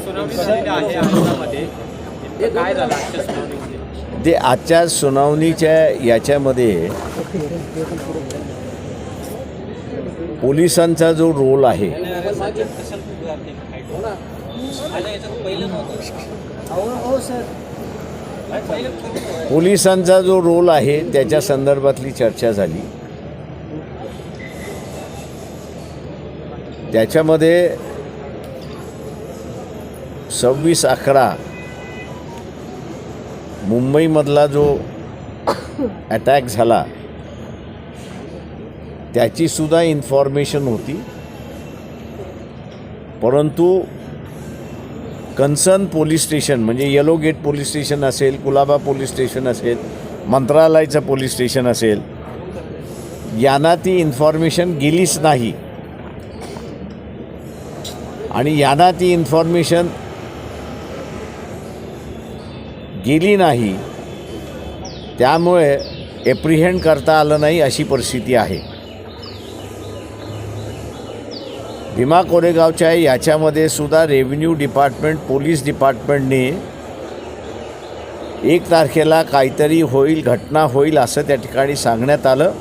सुनावणी झालेली आहे काय झालं आजच्या सुनावणीमध्ये? ते आजच्या सुनावणीच्या याच्यामध्ये पोलिसांचा जो रोल आहे पोलिसांचा जो रोल आहे त्याच्या संदर्भातली चर्चा झाली. त्याच्यामध्ये सव्वीस अकरा. मुंबईमधला जो अटॅक झाला त्याची सुद्धा इन्फॉर्मेशन होती. परंतु कन्सर्न पोलीस स्टेशन म्हणजे येलो गेट पोलीस स्टेशन असेल कुलाबा पोलीस स्टेशन असेल मंत्रालयाचं पोलीस स्टेशन असेल यांना ती इन्फॉर्मेशन गेलीच नाही. आणि यांना ती इन्फॉर्मेशन गेली नाही त्यामुळे एप्रिहेंड करता आलं नाही अशी परिस्थिती आहे. भीमा कोरेगावच्या याच्यामध्ये सुद्धा रेव्हेन्यू डिपार्टमेंट पोलीस डिपार्टमेंटने एक तारखेला काहीतरी होईल घटना होईल असं त्या ठिकाणी सांगण्यात आलं.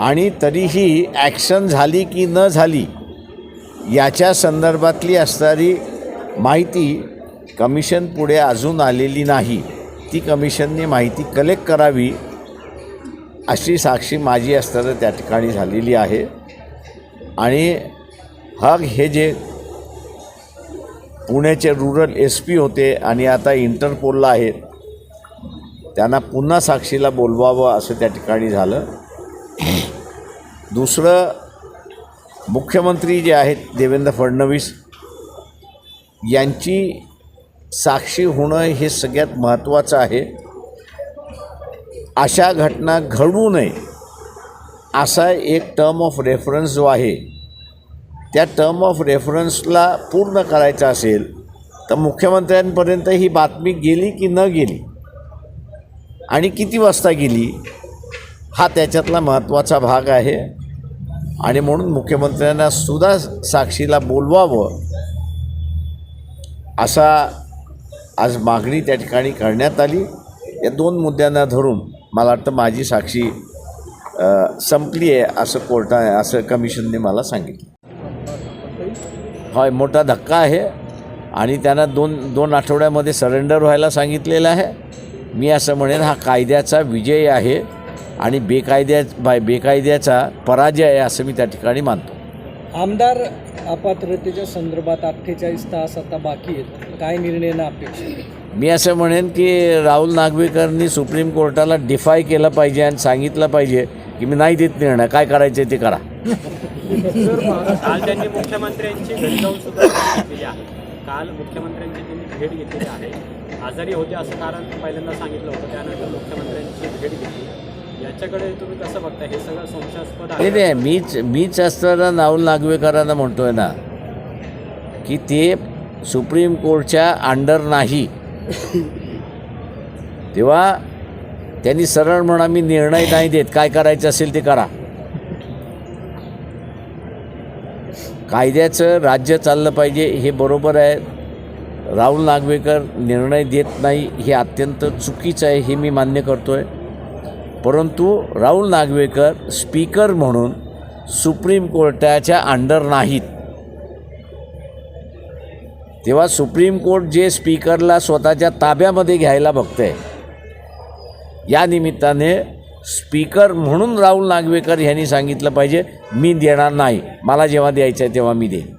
आणि तरीही ॲक्शन झाली की न झाली याच्या संदर्भातली असणारी माहिती कमिशन पुढे अजून आलेली नाही. ती कमिशनने माहिती कलेक्ट करावी अशी साक्षी माझी असताना त्या ठिकाणी झालेली आहे. आणि हा हे जे पुण्याचे रुरल एस पी होते आणि आता इंटरपोलला आहेत त्यांना पुन्हा साक्षीला बोलवावं असं त्या ठिकाणी झालं. दुसरं मुख्यमंत्री जे आहेत देवेंद्र फडणवीस यांची साक्षी होणं हे सगळ्यात महत्त्वाचं आहे. अशा घटना घडू नये असा एक टर्म ऑफ रेफरन्स जो आहे त्या टर्म ऑफ रेफरन्सला पूर्ण करायचा असेल तर मुख्यमंत्र्यांपर्यंत ही बातमी गेली की न गेली? आणि किती वाजता गेली? हा त्याच्यातला महत्त्वाचा भाग आहे. आणि म्हणून मुख्यमंत्र्यांना सुद्धा साक्षीला बोलवावं असा आज मागणी त्या ठिकाणी करण्यात आली. या दोन मुद्द्यांना धरून मला वाटतं माझी साक्षी संपली आहे असं कोर्टा असं कमिशनने मला सांगितलं. होय मोठा धक्का आहे आणि त्यांना दोन दोन आठवड्यामध्ये सरेंडर व्हायला सांगितलेलं आहे. मी असं म्हणेन हा कायद्याचा विजय आहे आणि बेकायद्या बाय बेकायद्याचा पराजय आहे असं मी त्या ठिकाणी मानतो. आमदार अपात्रतेच्या संदर्भात अठ्ठेचाळीस तास आता बाकी आहेत. काय निर्णय ना अपेक्षित मी असं म्हणेन की राहुल नागवेकरनी सुप्रीम कोर्टाला डिफाय केलं पाहिजे आणि सांगितलं पाहिजे की मी नाही देत निर्णय. काय करायचं ते करा. काल त्यांनी मुख्यमंत्र्यांची घरी जाऊन सुद्धा भेट घेतलेली आहे. काल मुख्यमंत्र्यांची त्यांनी भेट घेतलेली आहे. आजारी होते असं कारण पहिल्यांदा सांगितलं होतं त्यानंतर मुख्यमंत्र्यांची भेट घेतली. याच्याकडे तुम्ही कसं बघता हे सगळं संशयास्पद नाही आहे नाही मीच मीच असताना राहुल नागवेकरांना म्हणतोय ना की ते सुप्रीम कोर्टच्या अंडर नाही. तेव्हा त्यांनी सरळ म्हणा मी निर्णय नाही देत. काय करायचं असेल ते करा. कायद्याचं राज्य चाललं पाहिजे हे बरोबर आहे. राहुल नागवेकर निर्णय देत नाही हे अत्यंत चुकीचं आहे हे मी मान्य करतो आहे परंतु राहुल नागवेकर स्पीकर म्हणून सुप्रीम कोर्टाच्या अंडर नाहीत. तेव्हा सुप्रीम कोर्ट जे स्पीकरला स्वतःच्या ताब्यामध्ये घ्यायला बघतंय या निमित्ताने स्पीकर म्हणून राहुल नागवेकर यांनी सांगितलं पाहिजे मी देणार नाही. मला जेव्हा द्यायचं आहे तेव्हा मी देईन.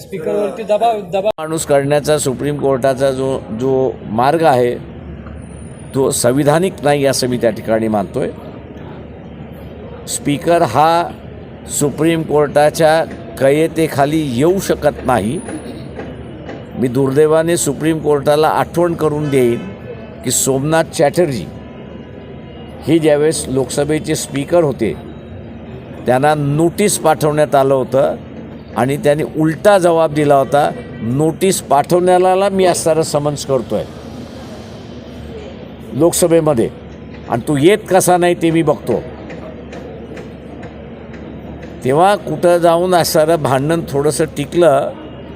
स्पीकरवरती दबाव दबाव माणूस करण्याचा सुप्रीम कोर्टाचा जो जो मार्ग आहे तो संविधानिक नाही असं मी त्या ठिकाणी मानतोय. स्पीकर हा सुप्रीम कोर्टाच्या कयतेखाली येऊ शकत नाही. मी दुर्दैवाने सुप्रीम कोर्टाला आठवण करून देईन की सोमनाथ चॅटर्जी हे ज्यावेळेस लोकसभेचे स्पीकर होते त्यांना नोटीस पाठवण्यात आलं होतं आणि त्यांनी उलटा जबाब दिला होता नोटीस पाठवण्याला मी असताना समन्स करतो आहे लोकसभेमध्ये. आणि तू येत कसा नाही ते मी बघतो. तेव्हा कुठं जाऊन असणारं भांडण थोडंसं टिकलं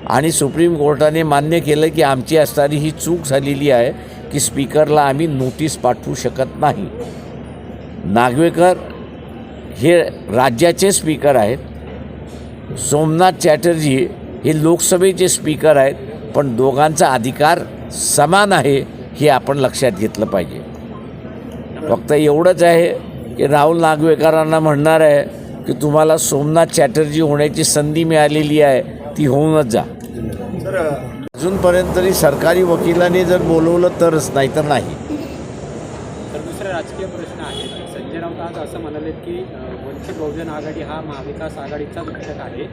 आणि सुप्रीम कोर्टाने मान्य केलं की आमची असणारी ही चूक झालेली आहे की स्पीकरला आम्ही नोटीस पाठवू शकत नाही. नागवेकर हे राज्याचे स्पीकर आहेत. सोमनाथ चॅटर्जी हे लोकसभेचे स्पीकर आहेत पण दोघांचा अधिकार समान आहे हे आपण लक्षात घेतलं पाहिजे. फक्त एवढंच आहे की राहुल नागवेकरांना म्हणणार आहे की तुम्हाला सोमनाथ चॅटर्जी होण्याची संधी मिळालेली आहे ती होऊनच जा. अजूनपर्यंत तरी सरकारी वकिलाने जर बोलवलं तरच नाही तर नाही. तर दुसरे राजकीय प्रश्न आहेत संजय राऊत आज असं म्हणाले की वंचित बहुजन आघाडी हा महाविकास आघाडीचाच घटक आहे.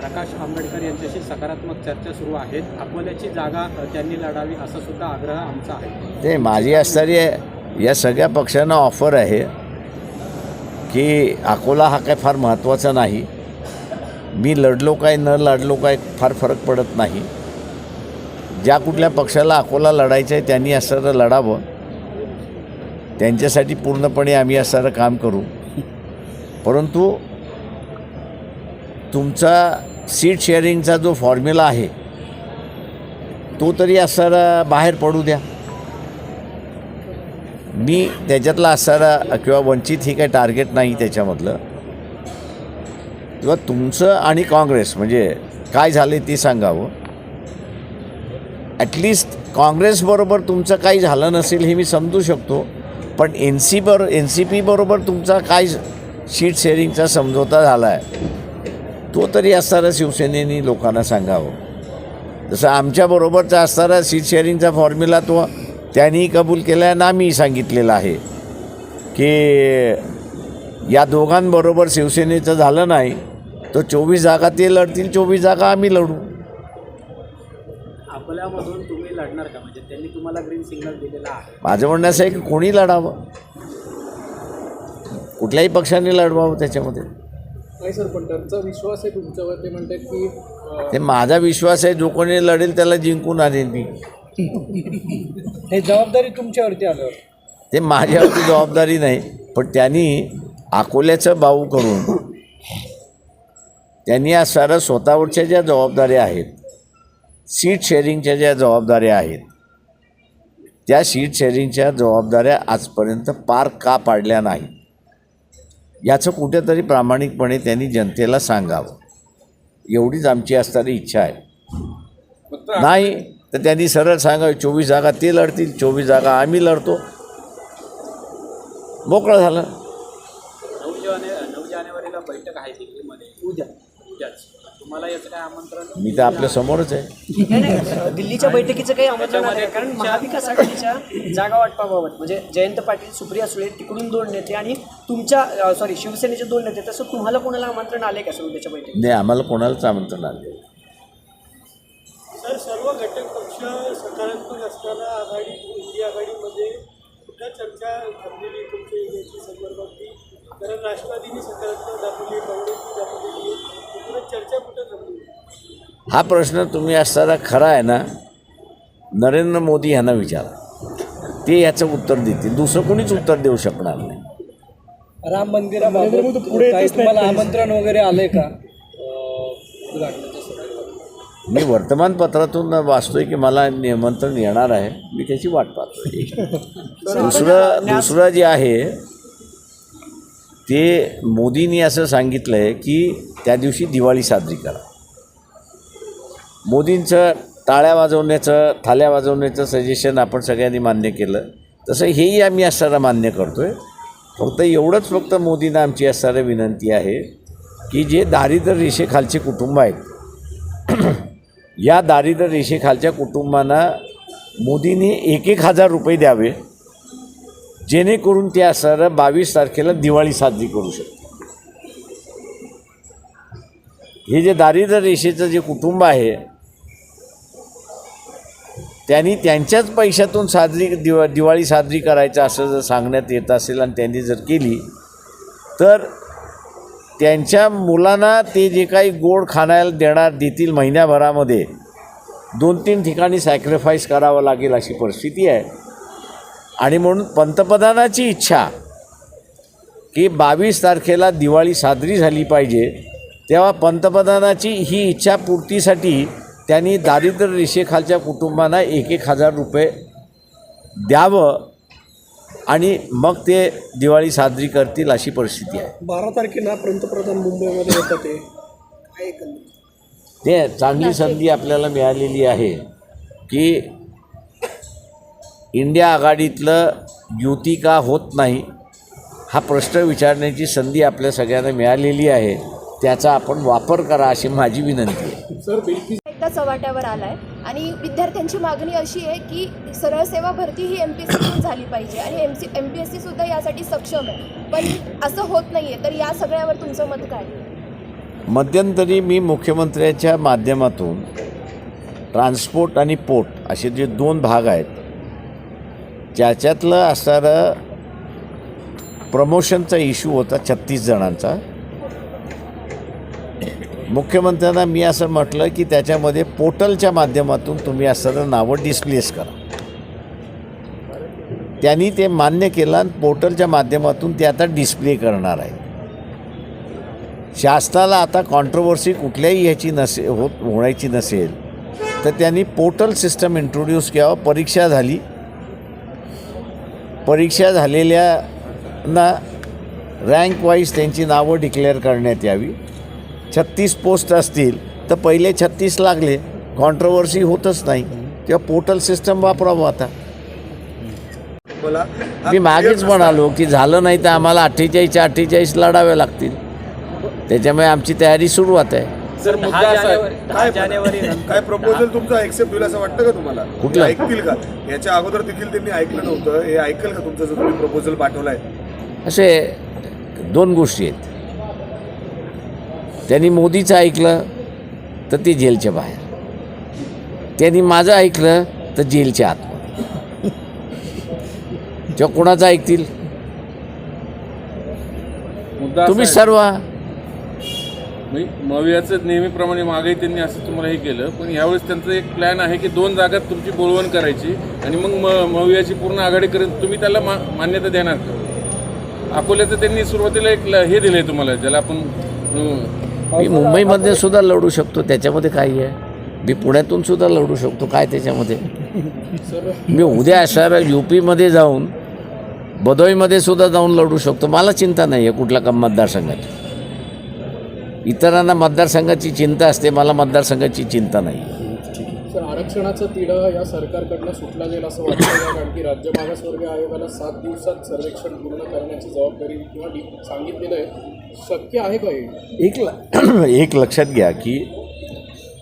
प्रकाश आंबेडकर यांच्याशी सकारात्मक चर्चा सुरू आहेत. अकोल्याची जागा अ, त्यांनी लढावी असा सुद्धा आग्रह आमचा आहे. ते माझी असणारी आहे. या सगळ्या पक्षांना ऑफर आहे. की अकोला हा काय फार महत्त्वाचा नाही. मी लढलो काय न लढलो काय फार फरक पडत नाही. ज्या कुठल्या पक्षाला अकोला लढायचं आहे त्यांनी असणारं लढावं. त्यांच्यासाठी पूर्णपणे आम्ही असणारं काम करू. परंतु तुमचा सीट शेअरिंगचा जो फॉर्म्युला आहे तो तरी असणारा बाहेर पडू द्या. मी त्याच्यातला असणारा किंवा वंचित ही काही टार्गेट नाही त्याच्यामधलं. किंवा तुमचं आणि काँग्रेस म्हणजे काय झाले ते सांगावं. ॲटलिस्ट काँग्रेसबरोबर तुमचं काही झालं नसेल हे मी समजू शकतो. पण एन सी बरो एन सी पीबरोबर तुमचा काय शीट शेअरिंगचा समझोता झाला आहे तो तरी असणारा शिवसेनेनी लोकांना सांगावं. जसं आमच्याबरोबरचा असणारा सीट शेअरिंगचा फॉर्म्युला तो त्यांनी कबूल केला आहे ना मी सांगितलेलं आहे की या दोघांबरोबर शिवसेनेचं झालं नाही तर चोवीस जागा ते लढतील चोवीस जागा आम्ही लढू. अकोल्यामधून तुम्ही लढणार का? म्हणजे त्यांनी तुम्हाला ग्रीन सिग्नल दिलेला आहे. माझं म्हणणं असं आहे की कोणी लढावं? कुठल्याही पक्षाने लढवावं त्याच्यामध्ये. नाही सर पण त्यांचा विश्वास आहे तुमच्यावर ते म्हणतात की ते माझा विश्वास आहे जो कोणी लढेल त्याला जिंकून आणेल मी. हे जबाबदारी तुमच्यावरती आल्यावर. ते माझ्यावरती जबाबदारी नाही पण त्यांनी अकोल्याचं बाऊ करून त्यांनी आज सारं स्वतःवरच्या ज्या जबाबदाऱ्या आहेत सीट शेअरिंगच्या ज्या जबाबदाऱ्या आहेत त्या सीट शेअरिंगच्या जबाबदाऱ्या आजपर्यंत पार का पाडल्या नाही याचं कुठेतरी प्रामाणिकपणे त्यांनी जनतेला सांगावं. एवढीच आमची असणारी इच्छा आहे. नाही तर त्यांनी सरळ सांगावं चोवीस जागा ते लढतील चोवीस जागा आम्ही लढतो. मोकळं झालं. नऊ जाने नऊ जानेवारीला बैठक आहे दिल्लीमध्ये. उद्या. उद्याच. तुम्हाला याचं काय आमंत्रण? मी तर आपल्या समोरच आहे. नाही नाही दिल्लीच्या बैठकीचं काही आमंत्रण आहे कारण महाविकास आघाडीच्या जागा वाटपाबाबत म्हणजे जयंत पाटील सुप्रिया सुळे तिकडून दोन नेते आणि तुमच्या सॉरी शिवसेनेचे दोन नेते तसं तुम्हाला कोणाला आमंत्रण आले का सर उद्याच्या बैठकीत? नाही आम्हाला कोणालाच आमंत्रण आले सर सर्व पक्ष सकारात्मक असताना आघाडी इंडिया आघाडीमध्ये सुद्धा चर्चा थांबलेली तुमच्या येण्याची संदर्भात की कारण राष्ट्रवादीने सकारात्मक दाखवली काँग्रेसने दाखवलेली एकूणच चर्चा कुठं थांबली हा प्रश्न तुम्ही असताना खरा आहे ना? नरेंद्र मोदी यांना विचारा. ते याचं उत्तर देतील. दुसरं कोणीच उत्तर देऊ शकणार नाही. राम मंदिराबाबत काही तुम्हाला आमंत्रण वगैरे आलंय का? मी वर्तमानपत्रातून वाचतोय की मला निमंत्रण येणार आहे. मी त्याची वाट पाहतोय. दुसरं दुसरं जे आहे ते मोदींनी असं सांगितलं आहे की त्या दिवशी दिवाळी साजरी करा. मोदींचं टाळ्या वाजवण्याचं थाल्या वाजवण्याचं सजेशन आपण सगळ्यांनी मान्य केलं. तसं हेही आम्ही असताना मान्य करतो आहे फक्त एवढंच फक्त मोदींना आमची असणारी विनंती आहे की जे दारिद्र्य रेषेखालचे कुटुंब आहेत या दारिद्र्य रेषेखालच्या कुटुंबांना मोदींनी एक एक हजार रुपये द्यावे जेणेकरून ते सर बावीस तारखेला दिवाळी साजरी करू शकतात हे जे दारिद्र्य रेषेचं जे कुटुंब आहे त्यांनी त्यांच्याच पैशातून साजरी दिवा दिवाळी साजरी करायचं असं जर सांगण्यात येत असेल आणि त्यांनी जर केली तर त्यांच्या मुलांना ते जे काही गोड खाण्याला देणार देतील महिन्याभरामध्ये दोन तीन ठिकाणी सॅक्रिफाईस करावं लागेल अशी परिस्थिती आहे. आणि म्हणून पंतप्रधानाची इच्छा की बावीस तारखेला दिवाळी साजरी झाली पाहिजे तेव्हा पंतप्रधानाची ही इच्छा पूर्तीसाठी त्यांनी दारिद्र्य रेषेखालच्या कुटुंबांना एक एक हजार रुपये द्यावं. आणि मग ते दिवाळी साजरी करतील अशी परिस्थिती आहे. बारा तारखेला पंतप्रधान मुंबईमध्ये येतात ते. काय? ते चांगली संधी आपल्याला मिळालेली आहे की इंडिया आघाडीतलं युती का होत नाही हा प्रश्न विचारण्याची संधी आपल्या सगळ्यांना मिळालेली आहे. त्याचा आपण वापर करा अशी माझी विनंती आहे. एकदा चव्हाट्यावर आलाय. आणि विद्यार्थ्यांची मागणी अशी आहे की सरळ सेवा भरती ही एम पी एस सीतून झाली पाहिजे आणि M C M P S C सुद्धा यासाठी सक्षम आहे. पण असं होत नाही आहे तर या सगळ्यावर तुमचं मत काय? मध्यंतरी मी मुख्यमंत्र्याच्या माध्यमातून ट्रान्सपोर्ट आणि पोर्ट असे जे दोन भाग आहेत ज्याच्यातलं असणारं प्रमोशनचा इश्यू होता छत्तीस जणांचा मुख्यमंत्र्यांना मी असं म्हटलं की त्याच्यामध्ये पोर्टलच्या माध्यमातून तुम्ही असं नावं डिस्प्लेस करा. त्यांनी ते मान्य केलं आणि पोर्टलच्या माध्यमातून ते आता डिस्प्ले करणार आहे शासनाला आता कॉन्ट्रोवर्सी कुठल्याही ह्याची नसे होत होण्याची नसेल तर त्यांनी पोर्टल सिस्टम इंट्रोड्यूस केव्हा परीक्षा झाली. परीक्षा झालेल्यांना रँक वाईज त्यांची नावं डिक्लेअर करण्यात यावी. छत्तीस पोस्ट असतील तर पहिले छत्तीस लागले. कॉन्ट्रोवर्सी होतच नाही. तेव्हा पोर्टल सिस्टम वापरावं आता. मला मी मागेच म्हणालो की झालं नाही तर आम्हाला अठ्ठेचाळीसच्या अठ्ठेचाळीस लढाव्या लागतील. त्याच्यामुळे आमची तयारी सुरुवात आहे. सर काय प्रपोजल तुमचं ऍक्सेप्ट होईल असं वाटतं का तुम्हाला? कुठलं? ऐकतील का? याच्या अगोदर देखील त्यांनी ऐकलं नव्हतं. हे ऐकेल का तुमचं? जो तुम्ही प्रपोजल पाठवलाय. असे दोन गोष्टी आहेत. त्यांनी मोदीचं ऐकलं तर ते जेलच्या बाहेर. त्यांनी माझं ऐकलं तर जेलच्या आतमध्ये तेव्हा कोणाचं ऐकतील? तुम्ही आहे, सर्व. मवियाचं नेहमीप्रमाणे मागे त्यांनी असं तुम्हाला हे केलं पण यावेळेस त्यांचं एक प्लॅन आहे की दोन जागात तुमची बोलवण करायची आणि मग म मवियाची पूर्ण आघाडी करून तुम्ही त्याला मा मान्यता देणार का? अकोल्याचं त्यांनी सुरुवातीला एक हे दिलंय तुम्हाला ज्याला आपण मी मुंबईमध्ये सुद्धा लढू शकतो त्याच्यामध्ये काही आहे. मी पुण्यातून सुद्धा लढू शकतो काय त्याच्यामध्ये? मी उद्या असणाऱ्या युपी जाऊन बदोईमध्ये सुद्धा जाऊन लढू शकतो. मला चिंता नाही आहे कुठल्या का मतदारसंघाची इतरांना मतदारसंघाची चिंता असते मला मतदारसंघाची चिंता नाही सर आरक्षणाचं तिढा या सरकारकडनं सुटला जाईल असं वाटतं कारण की राज्य मागासवर्गीय आयोगाला सात दिवसात सर्वेक्षण पूर्ण करण्याची जबाबदारी किंवा सांगितलेलं आहे. शक्य आहे का एक ल एक लक्षात घ्या की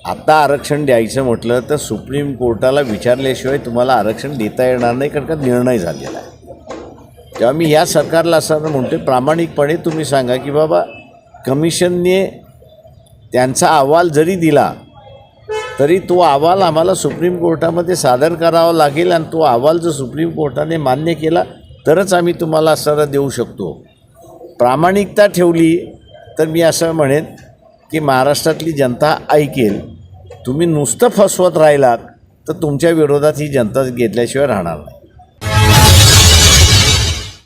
आता आरक्षण द्यायचं म्हटलं तर सुप्रीम कोर्टाला विचारल्याशिवाय तुम्हाला आरक्षण देता येणार नाही कारण का निर्णय झालेला आहे. तेव्हा मी या सरकारला असं म्हणतो प्रामाणिकपणे तुम्ही सांगा की बाबा कमिशनने त्यांचा अहवाल जरी दिला तरी तो अहवाल आम्हाला सुप्रीम कोर्टामध्ये सादर करावा लागेल आणि तो अहवाल जर सुप्रीम कोर्टाने मान्य केला तरच आम्ही तुम्हाला असणारा देऊ शकतो. प्रामाणिकता ठेवली तर मी असं म्हणेन की महाराष्ट्रातली जनता ऐकेल. तुम्ही नुसतं फसवत राहिलात तर तुमच्या विरोधात ही जनता घेतल्याशिवाय राहणार नाही.